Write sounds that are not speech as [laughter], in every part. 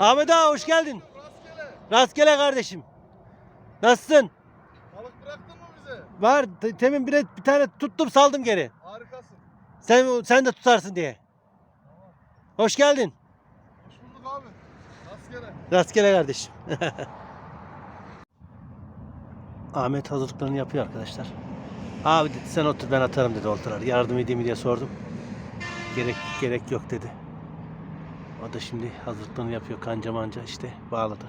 Ahmet ağa hoş geldin. Rastgele. Rastgele kardeşim. Nasılsın? Balık bıraktın mı bize? Var. te- Temin bir, bir tane tuttum saldım geri. Harikasın. Sen sen de tutarsın diye. Hoş geldin. Hoş bulduk abi. Rastgele. Rastgele kardeşim. [laughs] Ahmet hazırlıklarını yapıyor arkadaşlar. Abi dedi sen otur ben atarım dedi oltaları. Yardım edeyim diye sordum. Gerek gerek yok dedi. Da şimdi hazırlıklarını yapıyor. Kanca manca işte bağladı.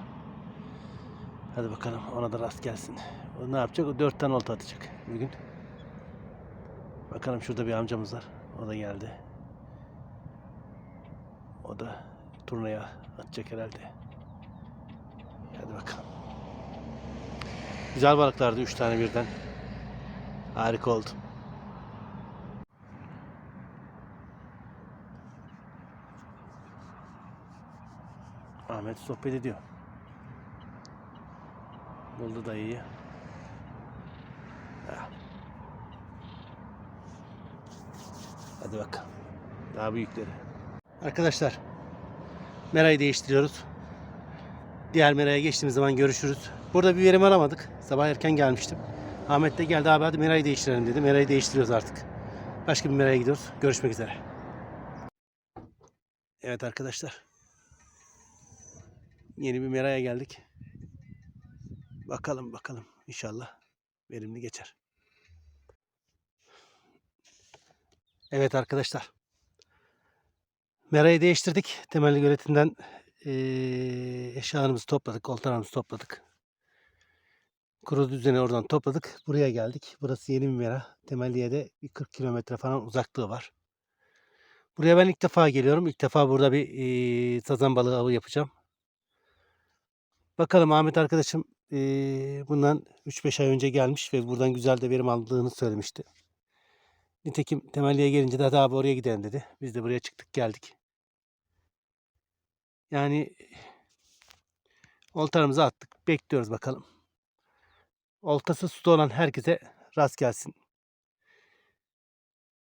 Hadi bakalım ona da rast gelsin. O ne yapacak? O dört tane olta atacak bugün. Bakalım şurada bir amcamız var. O da geldi. O da turnaya atacak herhalde. Hadi bakalım. Güzel balıklardı üç tane birden. Harika oldu. Ahmet sohbet ediyor. Buldu dayıyı. Ha. Hadi bakalım. Daha büyükleri. Arkadaşlar Merayı değiştiriyoruz. Diğer meraya geçtiğimiz zaman görüşürüz. Burada bir verim alamadık. Sabah erken gelmiştim. Ahmet de geldi abi hadi merayı değiştirelim dedi. Merayı değiştiriyoruz artık. Başka bir meraya gidiyoruz. Görüşmek üzere. Evet arkadaşlar. Yeni bir meraya geldik. Bakalım bakalım. İnşallah verimli geçer. Evet arkadaşlar. Merayı değiştirdik. Temelli göletinden eee eşyalarımızı topladık. Oltalarımızı topladık. Kuru düzeni oradan topladık. Buraya geldik. Burası yeni bir mera. Temelliye de bir 40 kilometre falan uzaklığı var. Buraya ben ilk defa geliyorum. İlk defa burada bir eee sazan balığı avı yapacağım. Bakalım Ahmet arkadaşım eee, bundan 3-5 ay önce gelmiş ve buradan güzel de verim aldığını söylemişti. Nitekim temelliye gelince de hadi abi oraya gidelim dedi. Biz de buraya çıktık geldik. Yani oltalarımızı attık. Bekliyoruz bakalım. Oltası suda olan herkese rast gelsin.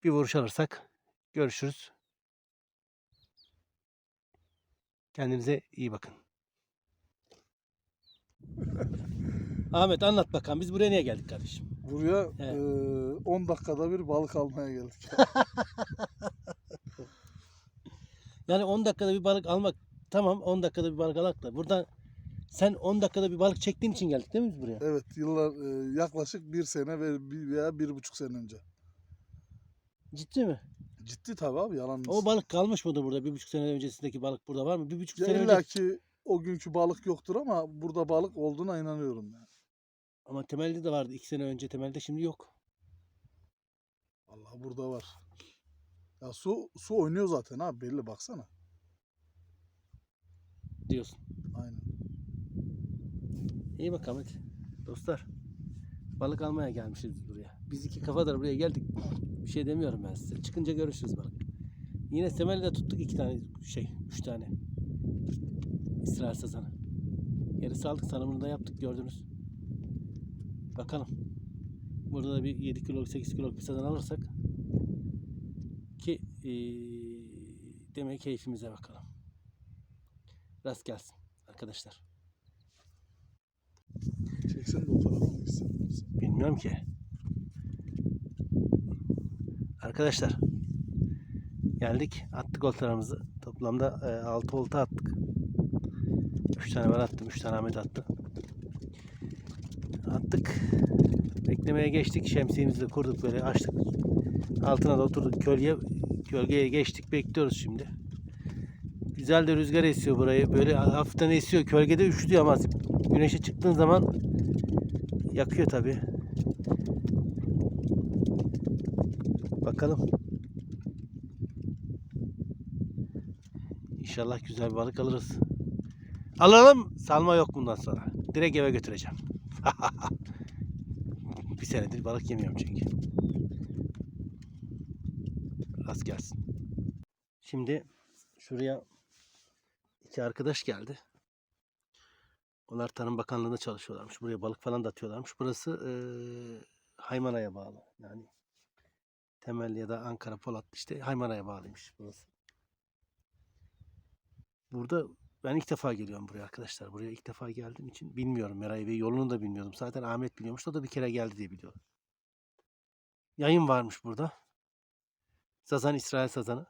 Bir vuruş alırsak görüşürüz. Kendinize iyi bakın. Ahmet anlat bakalım. Biz buraya niye geldik kardeşim? Buraya Evet. eee, 10 dakikada bir balık almaya geldik. [laughs] Yani 10 dakikada bir balık almak tamam 10 dakikada bir balık alak da buradan sen 10 dakikada bir balık çektiğin için geldik değil mi biz buraya? evet yıllar eee, yaklaşık bir sene ve bir veya bir buçuk sene önce. Ciddi mi? Ciddi tabii abi yalan. O balık kalmış mıdır burada? Bir buçuk sene öncesindeki balık burada var mı? Bir buçuk sene önce. ki o günkü balık yoktur ama burada balık olduğuna inanıyorum yani. Ama temelde de vardı. iki sene önce temelde şimdi yok. Allah burada var. Ya su su oynuyor zaten abi belli baksana. Diyorsun. Aynen. İyi bakalım hadi. Dostlar. Balık almaya gelmişiz biz buraya. Biz iki kafadır buraya geldik. Bir şey demiyorum ben size. Çıkınca görüşürüz balık. Yine temelde tuttuk iki tane şey. Üç tane. İsrail sazanı. Gerisi aldık sanımını da yaptık gördünüz. Bakalım. Burada da bir 7 kiloluk 8 kiloluk bir sazan alırsak ki eee demek keyfimize bakalım. Rast gelsin arkadaşlar. Çeksen de o tarafa mı gitsen? Bilmiyorum ki. Arkadaşlar geldik attık oltalarımızı. Toplamda 6 olta attık. 3 tane ben attım. 3 tane Ahmet attı. Attık. Beklemeye geçtik. Şemsiyemizi de kurduk böyle açtık. Altına da oturduk. Gölge, gölgeye geçtik. Bekliyoruz şimdi. Güzel de rüzgar esiyor burayı. Böyle hafiften esiyor. Gölgede üşütüyor ama güneşe çıktığın zaman yakıyor tabii. Bakalım. İnşallah güzel bir balık alırız. Alalım. Salma yok bundan sonra. Direkt eve götüreceğim. [laughs] bir senedir balık yemiyorum çünkü. Rast gelsin. Şimdi şuraya iki arkadaş geldi. Onlar Tarım Bakanlığı'nda çalışıyorlarmış. Buraya balık falan da atıyorlarmış. Burası eee Haymana'ya bağlı. Yani Temel ya da Ankara Polat işte Haymana'ya bağlıymış burası. Burada ben ilk defa geliyorum buraya arkadaşlar. Buraya ilk defa geldiğim için bilmiyorum Meray Bey yolunu da bilmiyordum. Zaten Ahmet biliyormuş. O da bir kere geldi diye biliyorum. Yayın varmış burada. Sazan İsrail Sazanı.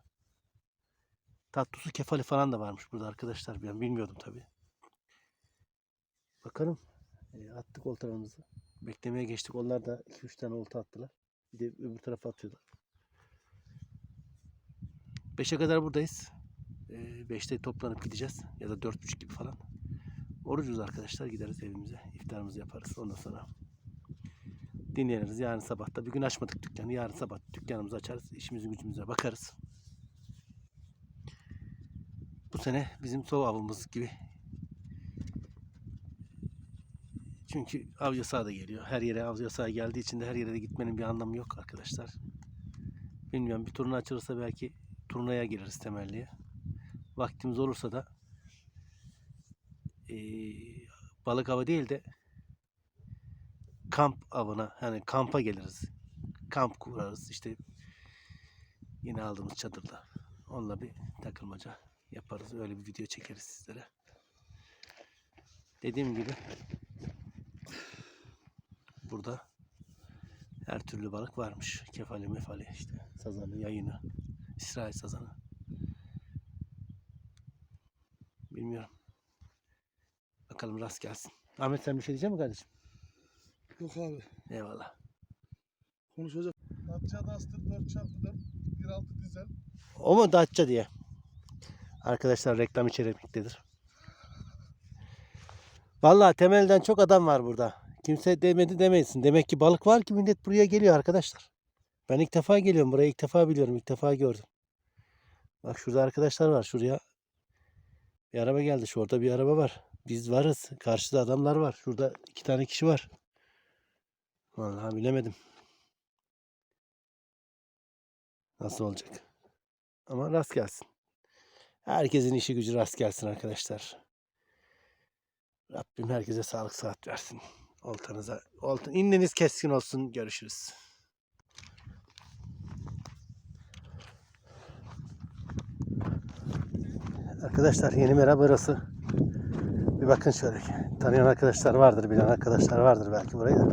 Tatlısu kefali falan da varmış burada arkadaşlar. Ben bilmiyordum tabii. Bakalım. E, attık oltalarımızı. Beklemeye geçtik. Onlar da 2-3 tane olta attılar. Bir de öbür tarafa atıyorlar. 5'e kadar buradayız. 5'te toplanıp gideceğiz. Ya da 4.30 gibi falan. Orucuz arkadaşlar. Gideriz evimize. iftarımızı yaparız. Ondan sonra dinleniriz. Yarın sabah da bir gün açmadık dükkanı. Yarın sabah dükkanımızı açarız. İşimizi gücümüze bakarız. Bu sene bizim sov avımız gibi. Çünkü av yasağı da geliyor. Her yere av yasağı geldiği için de her yere de gitmenin bir anlamı yok arkadaşlar. Bilmiyorum bir turna açılırsa belki turnaya gireriz temelliye. Vaktimiz olursa da eee, balık avı değil de kamp avına yani kampa geliriz. Kamp kurarız işte yine aldığımız çadırla. Onunla bir takılmaca yaparız. Öyle bir video çekeriz sizlere. Dediğim gibi burada her türlü balık varmış. Kefali mefali işte. Sazanı, yayını, İsrail sazanı. Bilmiyorum. Bakalım rast gelsin. Ahmet sen bir şey diyecek misin kardeşim? Yok abi. Eyvallah. Konuşacak. Dacia Duster 4x4 1.6 dizel. O mu Datça diye? Arkadaşlar reklam içerikliktedir. Vallahi temelden çok adam var burada. Kimse demedi demesin. Demek ki balık var ki millet buraya geliyor arkadaşlar. Ben ilk defa geliyorum buraya. ilk defa biliyorum. ilk defa gördüm. Bak şurada arkadaşlar var. Şuraya bir araba geldi. Şurada bir araba var. Biz varız. Karşıda adamlar var. Şurada iki tane kişi var. Vallahi bilemedim. Nasıl olacak? Ama rast gelsin. Herkesin işi gücü rast gelsin arkadaşlar. Rabbim herkese sağlık sıhhat versin. Oltanıza, oltan, inneniz keskin olsun. Görüşürüz. Arkadaşlar yeni merhaba burası. Bir bakın şöyle. Tanıyan arkadaşlar vardır, bilen arkadaşlar vardır belki burayı da.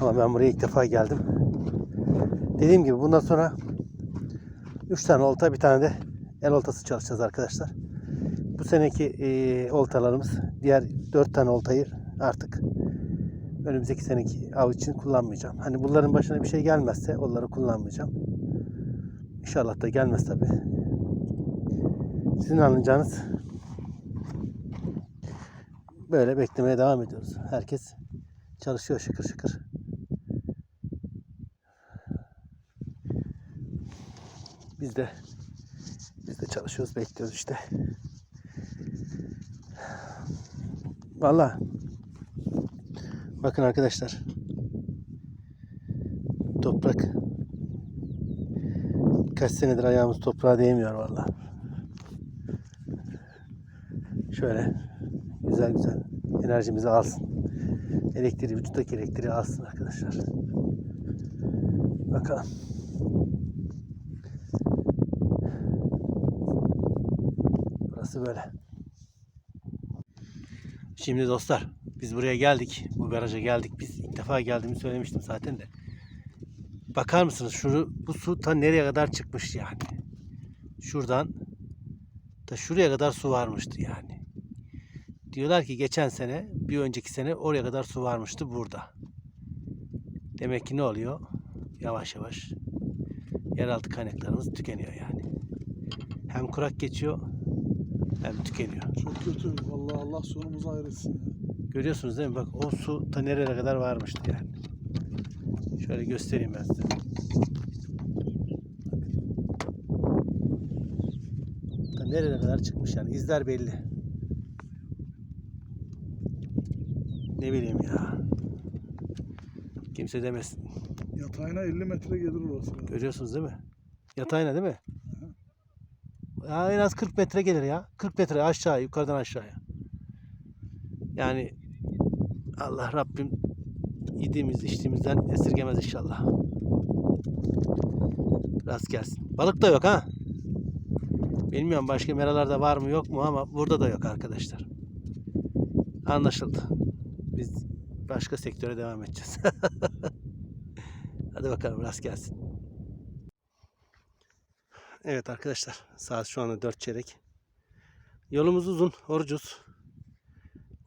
Ama ben buraya ilk defa geldim. Dediğim gibi bundan sonra 3 tane olta bir tane de el oltası çalışacağız arkadaşlar. Bu seneki e, oltalarımız diğer 4 tane oltayı artık önümüzdeki seneki av için kullanmayacağım. Hani bunların başına bir şey gelmezse onları kullanmayacağım. İnşallah da gelmez tabi. Sizin anlayacağınız böyle beklemeye devam ediyoruz. Herkes çalışıyor şıkır şıkır. Biz de biz de çalışıyoruz, bekliyoruz işte. Vallahi bakın arkadaşlar. Toprak kaç senedir ayağımız toprağa değmiyor vallahi. Şöyle güzel güzel enerjimizi alsın. Elektriği, vücuttaki elektriği alsın arkadaşlar. Bakalım. Burası böyle. Şimdi dostlar biz buraya geldik. Bu garaja geldik. Biz ilk defa geldiğimi söylemiştim zaten de. Bakar mısınız şunu bu su ta nereye kadar çıkmış yani. Şuradan da şuraya kadar su varmıştı yani. Diyorlar ki geçen sene bir önceki sene oraya kadar su varmıştı burada. Demek ki ne oluyor? Yavaş yavaş yeraltı kaynaklarımız tükeniyor yani. Hem kurak geçiyor hem tükeniyor. Çok kötü. Vallahi Allah sonumuzu ya. Görüyorsunuz değil mi? Bak o su ta nereye kadar varmıştı yani. Şöyle göstereyim ben size. Ta nereye kadar çıkmış yani. izler belli. Ne bileyim ya. Kimse demesin. Yatağına 50 metre gelir orası. Görüyorsunuz değil mi? Yatayına değil mi? Ya en az 40 metre gelir ya. 40 metre aşağı yukarıdan aşağıya. Yani Allah Rabbim yediğimiz içtiğimizden esirgemez inşallah. Rast gelsin. Balık da yok ha. Bilmiyorum başka meralarda var mı yok mu ama burada da yok arkadaşlar. Anlaşıldı. Biz başka sektöre devam edeceğiz. [laughs] Hadi bakalım rast gelsin. Evet arkadaşlar saat şu anda 4 çeyrek. Yolumuz uzun, orucuz.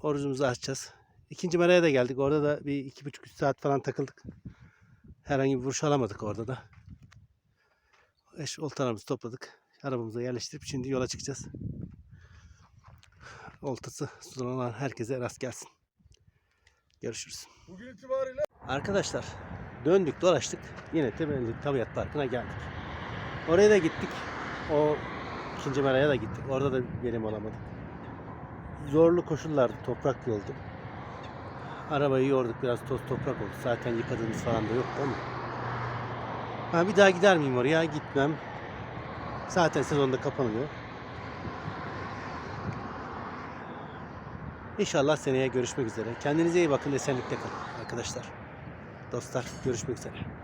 Orucumuzu açacağız. İkinci meraya da geldik. Orada da bir iki buçuk üç saat falan takıldık. Herhangi bir vuruş alamadık orada da. Eş oltalarımızı topladık. Arabamıza yerleştirip şimdi yola çıkacağız. Oltası sudan olan herkese rast gelsin. Görüşürüz. Bugün itibariyle Arkadaşlar döndük dolaştık. Yine Temelli Tabiat Parkı'na geldik. Oraya da gittik. O ikinci meraya da gittik. Orada da verim alamadık. Zorlu koşullardı. Toprak yoldu. Arabayı yorduk. Biraz toz toprak oldu. Zaten yıkadığımız falan da yoktu ama. Ha, bir daha gider miyim oraya? Gitmem. Zaten sezonda kapanıyor. İnşallah seneye görüşmek üzere. Kendinize iyi bakın. Esenlikle kalın arkadaşlar. Dostlar görüşmek üzere.